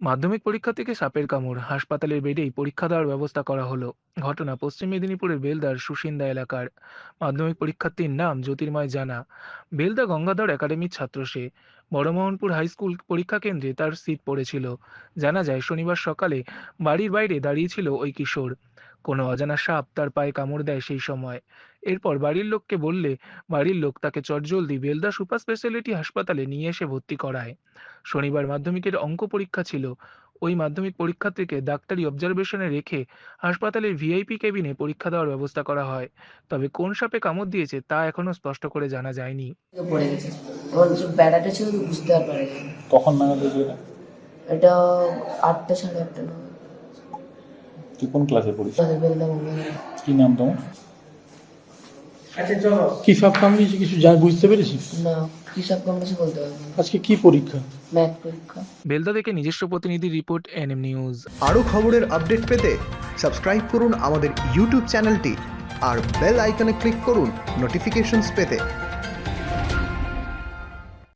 মাধ্যমিক পরীক্ষা থেকে সাপের কামড়। হাসপাতালের বেডেই পরীক্ষা দেওয়ার ব্যবস্থা করা হলো। ঘটনা পশ্চিম মেদিনীপুরের বেলদার সুসিন্দা এলাকার। মাধ্যমিক পরীক্ষার্থীর নাম জ্যোতির্ময় জানা। বেলদা গঙ্গাধর একাডেমির ছাত্র সে। বড়মোহনপুর হাই স্কুল পরীক্ষা কেন্দ্রে তার সিট পড়েছিল। জানা যায়, শনিবার সকালে বাড়ির বাইরে দাঁড়িয়েছিল ওই কিশোর। কোনো অজানা সাপ তার পায়ে কামড় দেয় সেই সময়। এরপর বাড়ির লোককে বললে বাড়ির লোক তাকে চটজলদি বেলদা সুপার স্পেশালিটি হাসপাতালে নিয়ে এসে ভর্তি করায়। শনিবার মাধ্যমিকের অঙ্ক পরীক্ষা ছিল। ওই মাধ্যমিক পরীক্ষার্থীকে ডাক্তারি অবজারভেশনে রেখে হাসপাতালের ভিআইপি কেবিনে পরীক্ষা দেওয়ার ব্যবস্থা করা হয়। তবে কোন সাপে কামড় দিয়েছে তা এখনও স্পষ্ট করে জানা যায়নি। কখন নাগাদ এটা আটটা সাড়ে আটটা তুই কোন ক্লাসে পড়িস? কি নাম তোমার? কি সাপ কামড়িয়েছে কিছু যা বুঝতে পেরেছিস? না কি সব কামড়েছে বলতে পারব আজকে কি পরীক্ষা? ম্যাথ পরীক্ষা। বেলদা থেকে নিজস্ব প্রতিনিধি রিপোর্ট এনএম নিউজ। আরও খবরের আপডেট পেতে সাবস্ক্রাইব করুন আমাদের ইউটিউব চ্যানেলটি আর বেল আইকনে ক্লিক করুন নোটিফিকেশনস পেতে।